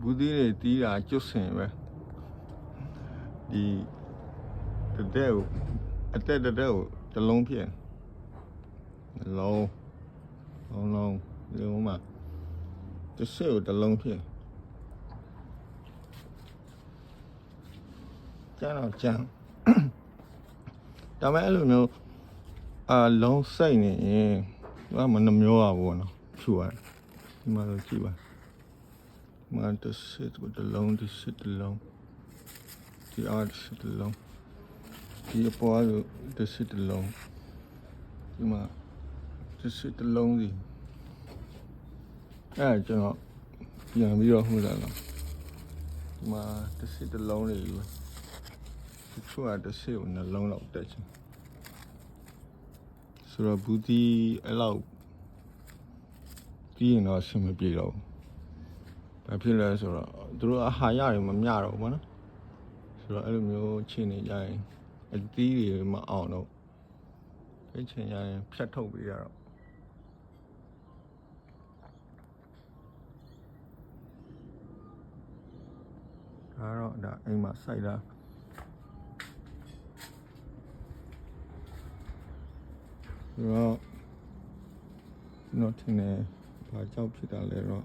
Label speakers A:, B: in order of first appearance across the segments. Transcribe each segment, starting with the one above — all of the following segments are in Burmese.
A: ဘူးသီးတွေတီးတာကျွတ်စင်ပဲဒီတတဲ့ကိုအတက်တတဲ့ကိုတစ်လုံးဖြစ်နှလုံးလုံးလုံးဒီဟိုမှာတစ်စစ်ကိုတစ်လုံးဖြစ်ကျန်တော့ကျန်ဒါပေမဲ့အဲ့လိုမျိုးအာလုံးစိတ်နေရင်ဘာမှနှမျောပါဘူးနော်ဖြူရတယ်ဒီမှာတော့ကြည့်ပါ Maar er zit wat de loon, er zit de loon. Die aarde zit de loon. Die aarde, er zit de loon. Die maar, er zit de loon die. Ja, ik denk Ja, wie ook moet dat dan. Maar er zit de loon die. Ik zou uit de zee in de loon op dat. Zodat boetie elau. Die in als ze me bieden. ဘာ ဖြစ်လဲဆိုတော့သူတို့အာဟာရတွေမမျှတော့ဘူးပေါ့နော်ဆိုတော့အဲ့လိုမျိုးချိန်နေကြရင်အသီးတွေမအောင်တော့အဲ့ချိန်ရရင်ဖြတ်ထုတ်ပေးရတော့ဒါတော့ဒါအိမ်မှာစိုက်တာဆိုတော့ကျွန်တော်ထင်တယ်ဘာကြောက်ဖြစ်တာလဲတော့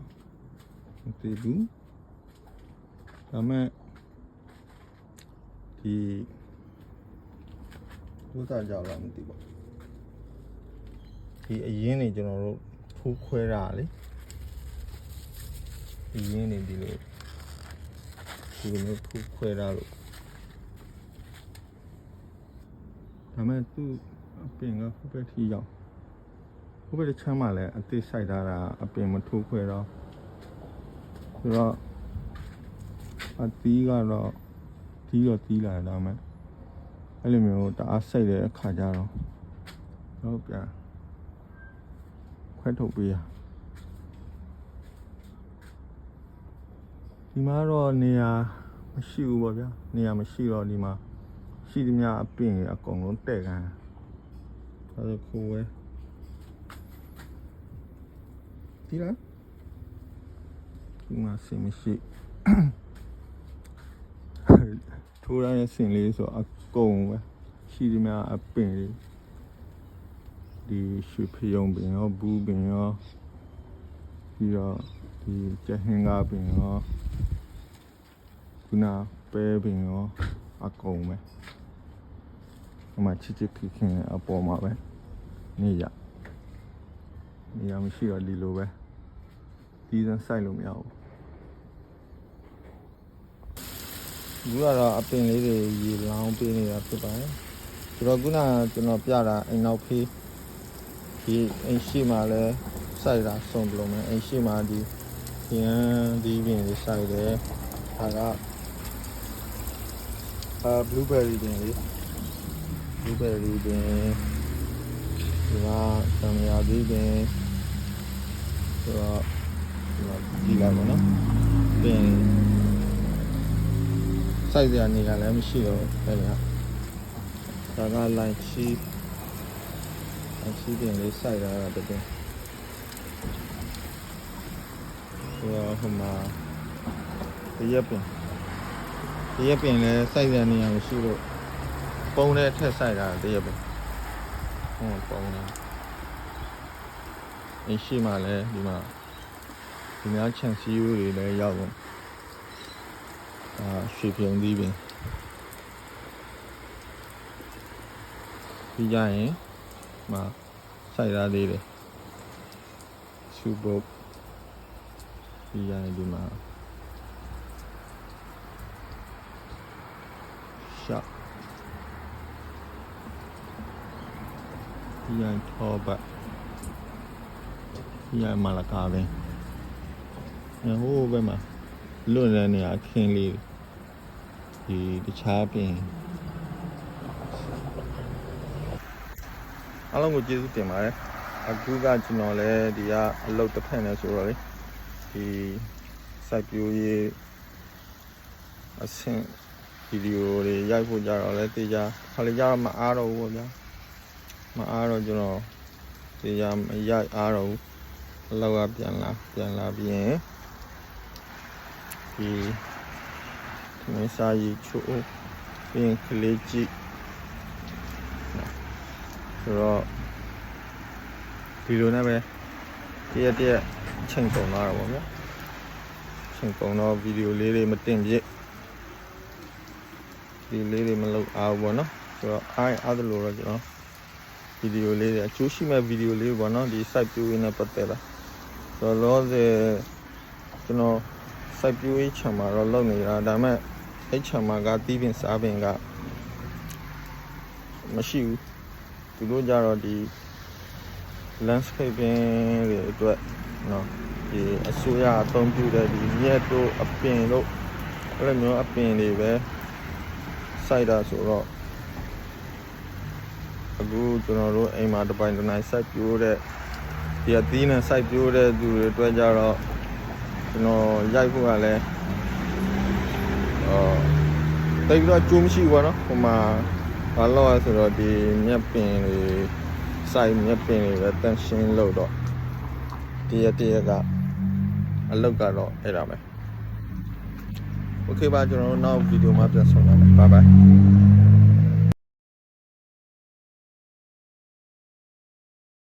A: မသိဘူးဒါမဲ့ဒီဘုရားကြောက်လားမသိပါဒီအရင်နေကျွန်တော်တို့ဖိုးခွဲတာလေအရင်နေဒီလိုဒီလိုမျိုးဖိုးခွဲတာလို့ဒါမဲ့သူ့အပင်ကဟိုဘက်ထိရောက်ဟိုဘက်တစ်ချမ်းမှလည်းအသေးဆိုင်ထားတာအပင်မထိုးခွဲတော့ ဆိုတော့အတီးကတော့တီးတော့တီးလာတယ်ဒါမှအဲ့လိုမျိုးတအားစိတ်တဲ့အခါကျတော့တော့ပြန်ခွဲထုတ်ပေးရဒီမှာတော့နေရာမရှိဘူးပေါ့ဗျာနေရာမရှိတော့ဒီမှာရှိသမျှအပင်ကြီးအကုန်လုံးတဲ့ခံဒါဆိုခိုးဝဲဒီလား ဒီမှာစင်မရှိထိုးရတဲ့စင်လေးဆိုအကုန်ပဲရှိဒီမှာအပင်လေးဒီရွှေဖယုံပင်ရောဘူးပင်ရောပြီးတော့ဒီကျဟင်္ဂါပင်ရောခုနပဲပင်ရောအကုန်ပဲဒီမှာချစ်ချစ်ခင်ခင်အပေါ်မှာပဲနေရနေရမရှိတော့ဒီလိုပဲ ဒီစမ်းစိုက်လို့မရဘူးဘူးကတော့အပင်လေးတွေရေလောင်းပေးနေတာဖြစ်ပါတယ်ဆိုတော့ခုနကကျွန်တော်ပြတာအိမ်နောက်ဖေးဒီအိမ်ရှိမှလည်းစိုက်တာစုံပလုံးမယ်အိမ်ရှိမှဒီရန်ဒီပင်လေးစိုက်တယ်ဒါကအာ blueberry ပင်လေး blueberry ပင်ဒီမှာသံဃာဒီပင်ဆိုတော့ ဒီလိုက်ပါနော်ပြင်စိုက်စရာနေရာလည်းမရှိတော့အဲ့ဒါဒါကလိုင်းချီအချီပြင်လေးစိုက်တာတကယ်ဆိုတော့ဟိုမှာတရက်ပင်တရက်ပင်လည်းစိုက်စရာနေရာမရှိတော့ပုံနဲ့ထက်စိုက်တာတရက်ပင်ဟောပုံနဲ့အင်းရှိမှလည်းဒီမှာ ဒီများခြံစည်းရိုးတွေလည်းရောက်ကုန်အာရွှေပြုံသီးပင်ပြီးကြရင်မစိုက်ရသေးတယ်စူပုတ်ပြီးကြရင်ဒီမှာရှော့ပြီးရင်ထောပတ်ပြီးရင်မလာကာပင် ဟိုဘက်မှာလွတ်တဲ့နေရာအခင်းလေးဒီတခြားပြင်အားလုံးကိုကျေးဇူးတင်ပါတယ်အခုကကျွန်တော်လည်းဒီကအလုပ်တစ်ဖက်နဲ့ဆိုတော့လေဒီစိုက်ပျိုးရေးအဆင့်ဗီဒီယိုတွေရိုက်ဖို့ကြတော့လဲတေချာခါလေကြတော့မအားတော့ဘူးပေါ့ဗျာမအားတော့ကျွန်တော်တေချာမရိုက်အားတော့ဘူးအလောက်ကပြန်လာပြန်လာပြီးရင် ဒီဒီမင်းစာရီချိုးပြီးရင်ကလေးကြည့်ဆိုတော့ဒီလိုနဲ့ပဲတရက်တရက်ချိန်ကုန်သွားတာပေါ့ဗျာချိန်ကုန်တော့ဗီဒီယိုလေးတွေမတင်ပြစ်ဒီလေးတွေမလုပ်အောင်ပေါ့နော်ဆိုတော့အားရအားသလိုတော့ကျွန်တော်ဗီဒီယိုလေးတွေအကျိုးရှိမဲ့ဗီဒီယိုလေးပေါ့နော်ဒီ site ပြိုးရင်းနဲ့ပတ်သက်တာဆိုတော့လောဆယ်ကျွန်တော် site ပြိုးရေးချံမှာတော့လုပ်နေတာဒါပေမဲ့အဲ့ချံမှာကတီးပင်စားပင်ကမရှိဘူးသူတို့ကြတော့ဒီ landscaping တွေအတွက်เนาะဒီအစိုးရအသုံးပြုတဲ့ဒီမြက်တို့အပင်တို့အဲ့လိုမျိုးအပင်တွေပဲစိုက်တာဆိုတော့အခုကျွန်တော်တို့အိမ်မှာတစ်ပိုင်တစ်နိုင်စိုက်ပြိုးတဲ့ဒီအသီးနဲ့စိုက်ပြိုးတဲ့သူတွေအတွက်ကြတော့ ကျွန်တော်ရိုက်ဖို့ကလည်းအော်တိတ်တော့ကျူးမရှိဘူးပေါ့နော်ဟိုမှာဘာလို့လဲဆိုတော့ဒီမြက်ပင်တွေ စိုက်မြက်ပင်တွေပဲတန်ရှင်းလို့တော့တရက်တရက်ကအလုတ်ကတော့အဲ့ဒါပဲโอเคပါကျွန်တော်တို့နောက်ဗီဒီယိုမှာပြန်ဆုံရမယ် bye bye